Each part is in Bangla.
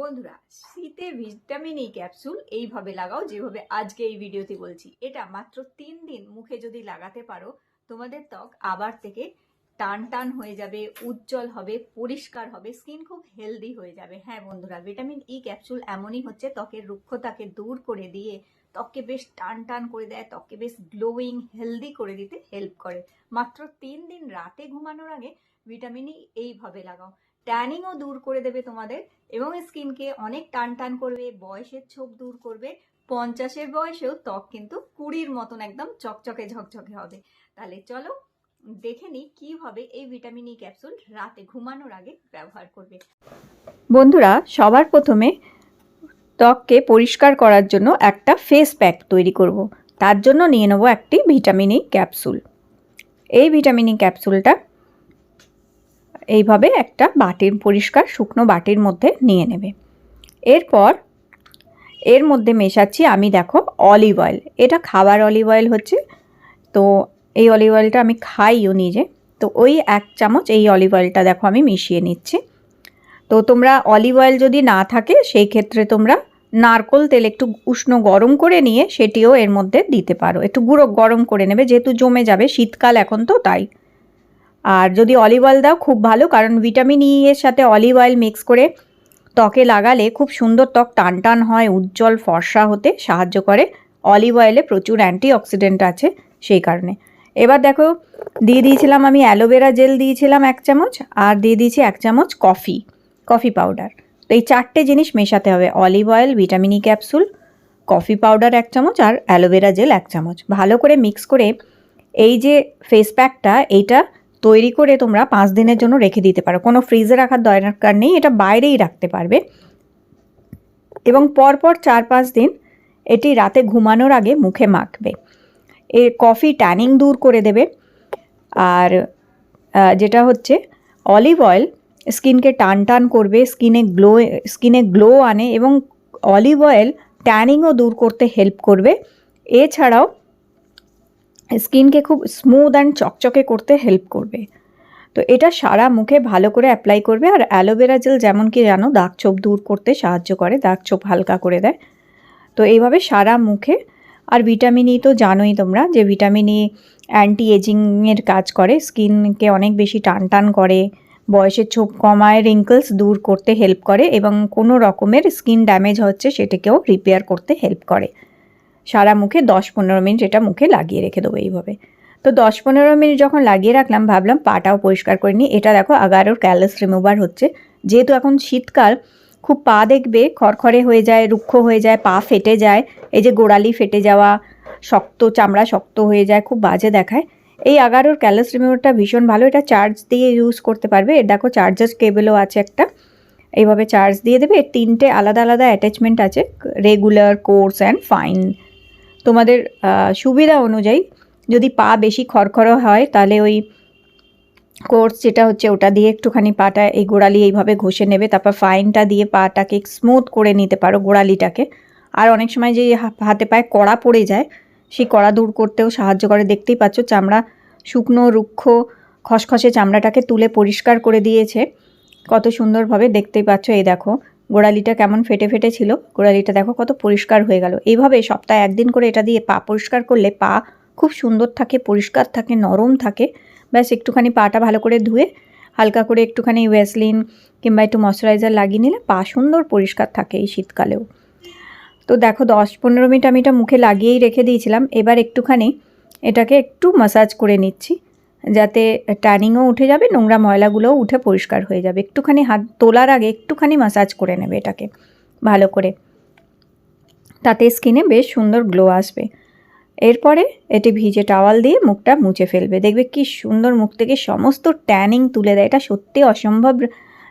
বন্ধুরা, শীতে ভিটামিন ই ক্যাপসুল এইভাবে লাগাও, যেভাবে আজকে এই ভিডিওতে বলছি। এটা মাত্র তিন দিন মুখে যদি লাগাতে পারো, তোমাদের ত্বক আবার থেকে টান টান হয়ে যাবে, উজ্জ্বল হবে, পরিষ্কার হবে স্কিন খুব হেলদি হয়ে যাবে। হ্যাঁ বন্ধুরা, ভিটামিন ই ক্যাপসুল এমনই হচ্ছে, ত্বকের রুক্ষতাকে দূর করে দিয়ে, ত্বককে বেশ টান টান করে দেয়, ত্বককে বেশ গ্লোয়িং হেলদি করে দিতে হেল্প করে। মাত্র তিন দিন রাতে ঘুমানোর আগে ভিটামিন ই এইভাবে লাগাও। ট্যানিংও দূর করে দেবে তোমাদের এবং স্কিনকে অনেক টান টান করবে, বয়সের ছোপ দূর করবে। পঞ্চাশের বয়সেও ত্বক কিন্তু কুড়ির মতন একদম চকচকে ঝকঝকে হবে। তাহলে চলো দেখে নিই কীভাবে এই ভিটামিন ই ক্যাপসুল রাতে ঘুমানোর আগে ব্যবহার করবে। বন্ধুরা, সবার প্রথমে ত্বককে পরিষ্কার করার জন্য একটা ফেস প্যাক তৈরি করব। তার জন্য নিয়ে নেব একটি ভিটামিন ই ক্যাপসুল এই ভিটামিন ই ক্যাপসুলটা এইভাবে একটা বাটির, পরিষ্কার শুকনো বাটির মধ্যে নিয়ে নেবে। এরপর এর মধ্যে মেশাচ্ছি আমি দেখো অলিভ অয়েল এটা খাবার অলিভ অয়েল হচ্ছে। তো এই অলিভ অয়েলটা আমি খাইও নিজে। তো ওই এক চামচ এই অলিভ অয়েলটা দেখো আমি মিশিয়ে নিচ্ছি। তো তোমরা অলিভ অয়েল যদি না থাকে, সেই ক্ষেত্রে তোমরা নারকোল তেল একটু উষ্ণ গরম করে নিয়ে সেটিও এর মধ্যে দিতে পারো। একটু গুঁড়ো গরম করে নেবে, যেহেতু জমে যাবে, শীতকাল এখন তো তাই। আর যদি অলিভ অয়েল দাও, খুব ভালো, কারণ ভিটামিন ই এর সাথে অলিভ অয়েল মিক্স করে ত্বকে লাগালে খুব সুন্দর ত্বক টান টান হয়, উজ্জ্বল ফর্সা হতে সাহায্য করে। অলিভ অয়েলে প্রচুর অ্যান্টি অক্সিডেন্ট আছে সেই কারণে। এবার দেখো, দিয়ে দিয়েছিলাম আমি অ্যালোভেরা জেল দিয়েছিলাম এক চামচ, আর দিয়ে দিয়েছি এক চামচ কফি কফি পাউডার তো এই চারটে জিনিস মেশাতে হবে olive oil vitamin E capsule coffee powder এক চামচ, আর অ্যালোভেরা জেল এক চামচ। ভালো করে মিক্স করে এই যে ফেস প্যাকটা এইটা তৈরি করে তোমরা পাঁচ দিনের জন্য রেখে দিতে পারো। কোনো ফ্রিজে রাখার দরকার নেই, এটা বাইরেই রাখতে পারবে। এবং পরপর চার পাঁচ দিন এটি রাতে ঘুমানোর আগে মুখে মাখবে। এ কফি ট্যানিং দূর করে দেবে। আর যেটা হচ্ছে অলিভ অয়েল স্কিনকে টান টান করবে, স্কিনে গ্লো স্কিনে গ্লো আনে এবং অলিভ অয়েল ট্যানিংও দূর করতে হেল্প করবে। এছাড়াও স্কিনকে খুব স্মুথ অ্যান্ড চকচকে করতে হেল্প করবে। তো এটা সারা মুখে ভালো করে অ্যাপ্লাই করবে আর অ্যালোভেরা জেল যেমন কি জানো, দাগ ছোপ দূর করতে সাহায্য করে, দাগ ছোপ হালকা করে দেয়। তো এইভাবে সারা মুখে, আর ভিটামিন ই তো জানোই তোমরা যে ভিটামিন ই অ্যান্টি এজিংয়ের কাজ করে, স্কিনকে অনেক বেশি টান টান করে, বয়সের ছোপ কমায় রিঙ্কলস দূর করতে হেল্প করে এবং কোনো রকমের স্কিন ড্যামেজ হচ্ছে সেটাকেও রিপেয়ার করতে হেল্প করে। সারা মুখে দশ পনেরো মিনিট এটা মুখে লাগিয়ে রেখে দেবো এইভাবে। তো দশ পনেরো মিনিট যখন লাগিয়ে রাখলাম, ভাবলাম পাটাও পরিষ্কার করে নিই। এটা দেখো আগারোর ক্যালাস রিমুভার হচ্ছে। যেহেতু এখন শীতকাল, খুব পা দেখবে, খড়খড়ে হয়ে যায়, রুক্ষ হয়ে যায়, পা ফেটে যায়। এই যে গোড়ালি ফেটে যাওয়া, শক্ত, চামড়া শক্ত হয়ে যায়, খুব বাজে দেখায়। এই আগারোর ক্যালাস রিমুভারটা ভীষণ ভালো। এটা চার্জ দিয়ে ইউজ করতে পারবে। এর দেখো চার্জার কেবেলও আছে একটা। এইভাবে চার্জ দিয়ে দেবে। এর তিনটে আলাদা আলাদা অ্যাটাচমেন্ট আছে রেগুলার কোর্স অ্যান্ড ফাইন তোমাদের সুবিধা অনুযায়ী যদি পা বেশি খড়খড়ো হয়, তাহলে ওই কোর্স যেটা হচ্ছে ওটা দিয়ে একটুখানি পাটা এই গোড়ালি এইভাবে ঘষে নেবে, তারপর ফাইনটা দিয়ে পাটাকে স্মুথ করে নিতে পারো গোড়ালিটাকে। আর অনেক সময় যে হাতে পায়ে কড়া পড়ে যায়, সেই কড়া দূর করতেও সাহায্য করে। দেখতেই পাচ্ছ চামড়া শুকনো, রুক্ষ, খসখসে চামড়াটাকে তুলে পরিষ্কার করে দিয়েছে। কত সুন্দরভাবে দেখতেই পাচ্ছ, এই দেখো। গোড়ালিটা কেমন ফেটে ফেটে ছিল, গোড়ালিটা দেখো কত পরিষ্কার হয়ে গেল। এইভাবে সপ্তাহে একদিন করে এটা দিয়ে পা পরিষ্কার করলে পা খুব সুন্দর থাকে, পরিষ্কার থাকে, নরম থাকে। ব্যাস, একটুখানি পাটা ভালো করে ধুয়ে, হালকা করে একটুখানি ওয়েসলিন কিংবা একটু ময়শ্চারাইজার লাগিয়ে নিলে পা সুন্দর পরিষ্কার থাকে এই শীতকালেও। তো দেখো, দশ পনেরো মিনিট আমি এটা মুখে লাগিয়েই রেখে দিয়েছিলাম। এবার একটুখানি এটাকে একটু মাসাজ করে নিচ্ছি। যাতে ট্যানিংও উঠে যাবে, নোংরা ময়লাগুলোও উঠে পরিষ্কার হয়ে যাবে। একটুখানি হাত তোলার আগে একটুখানি মাসাজ করে নেবে এটাকে, ভালো করে। তাতে স্কিনে বেশ সুন্দর গ্লো আসবে। এরপরে এটি ভিজে টাওয়াল দিয়ে মুখটা মুছে ফেলবে। দেখবে কি সুন্দর মুখ থেকে সমস্ত ট্যানিং তুলে দেয়। এটা সত্যি অসম্ভব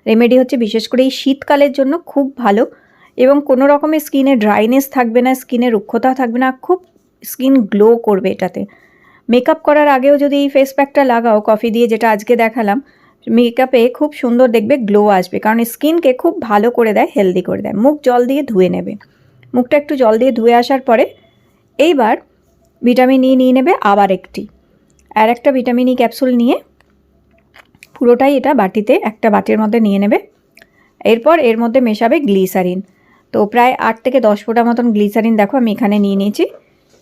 রেমেডি হচ্ছে, বিশেষ করে এই শীতকালের জন্য খুব ভালো। এবং কোনো রকমের স্কিনে ড্রাইনেস থাকবে না স্কিনে রুক্ষতা থাকবে না, খুব স্কিন গ্লো করবে এটাতে। মেকআপ করার আগেও যদি এই ফেস প্যাকটা লাগাও কফি দিয়ে যেটা আজকে দেখালাম, মেকআপে খুব সুন্দর দেখবে গ্লো আসবে। কারণ স্কিনকে খুব ভালো করে দেয় হেলদি করে দেয়। মুখ জল দিয়ে ধুয়ে নেবে। মুখটা একটু জল দিয়ে ধুয়ে আসার পরে এইবার ভিটামিন ই নিয়ে নেবে আবার একটি। আর একটা ভিটামিন ই ক্যাপসুল নিয়ে পুরোটাই এটা বাটিতে একটা বাটির মধ্যে নিয়ে নেবে। এরপর এর মধ্যে মেশাবে গ্লিসারিন তো প্রায় আট থেকে দশ ফোঁটা মতন গ্লিসারিন দেখো আমি এখানে নিয়ে নিয়েছি।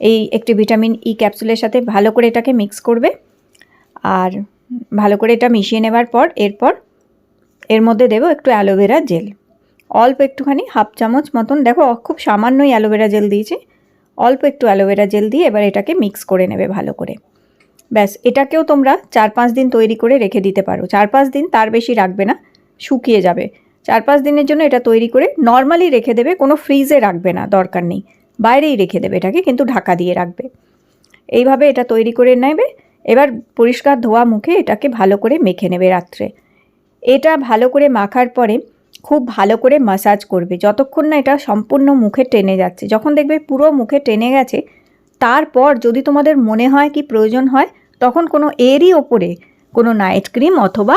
এই একটি ভিটামিন ই ক্যাপসুলের সাথে ভালো করে এটাকে মিক্স করবে। আর ভালো করে এটা মিশিয়ে নেবার পর এরপর এর মধ্যে দেবো একটু অ্যালোভেরা জেল অল্প একটুখানি হাফ চামচ মতন, দেখো খুব সামান্যই অ্যালোভেরা জেল দিয়েছি। অল্প একটু অ্যালোভেরা জেল দিয়ে এবার এটাকে মিক্স করে নেবে ভালো করে। ব্যাস, এটাকেও তোমরা চার পাঁচ দিন তৈরি করে রেখে দিতে পারো। চার পাঁচ দিন তার বেশি রাখবে না, শুকিয়ে যাবে। চার পাঁচ দিনের জন্য এটা তৈরি করে নর্মালি রেখে দেবে, কোনো ফ্রিজে রাখবে না, দরকার নেই। বাইরেই রেখে দেবে এটাকে, কিন্তু ঢাকা দিয়ে রাখবে। এইভাবে এটা তৈরি করে নেবে। এবার পরিষ্কার ধোয়া মুখে এটাকে ভালো করে মেখে নেবে রাত্রে। এটা ভালো করে মাখার পরে খুব ভালো করে মাসাজ করবে। যতক্ষণ না এটা সম্পূর্ণ মুখে টেনে যাচ্ছে। যখন দেখবে পুরো মুখে টেনে গেছে, তারপর যদি তোমাদের মনে হয় কি প্রয়োজন হয়, তখন কোনো এরই ওপরে কোনো নাইট ক্রিম অথবা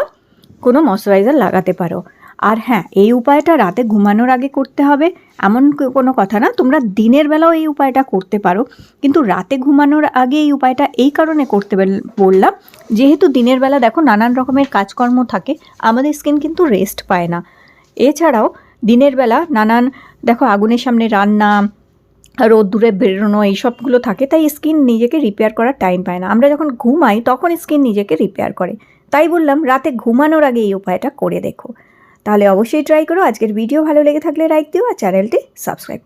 কোনো ময়শ্চারাইজার লাগাতে পারো। আর হ্যাঁ এই উপায়টা রাতে ঘুমানোর আগে করতে হবে, এমন কোনো কথা না। তোমরা দিনের বেলাও এই উপায়টা করতে পারো। কিন্তু রাতে ঘুমানোর আগে এই উপায়টা এই কারণে করতে বেল- বললাম, যেহেতু দিনের বেলা দেখো নানান রকমের কাজকর্ম থাকে, আমাদের স্কিন কিন্তু রেস্ট পায় না। এছাড়াও দিনের বেলা নানান, দেখো আগুনের সামনে রান্না, রোদ্দুরে বেরোনো এইসবগুলো থাকে, তাই স্কিন নিজেকে রিপেয়ার করার টাইম পায় না। আমরা যখন ঘুমাই তখন স্কিন নিজেকে রিপেয়ার করে। তাই বললাম, রাতে ঘুমানোর আগে এই উপায়টা করে দেখো। তাহলে অবশ্যই ট্রাই করো। আজকের ভিডিও ভালো লেগে থাকলে লাইক দিও আর চ্যানেলটি সাবস্ক্রাইব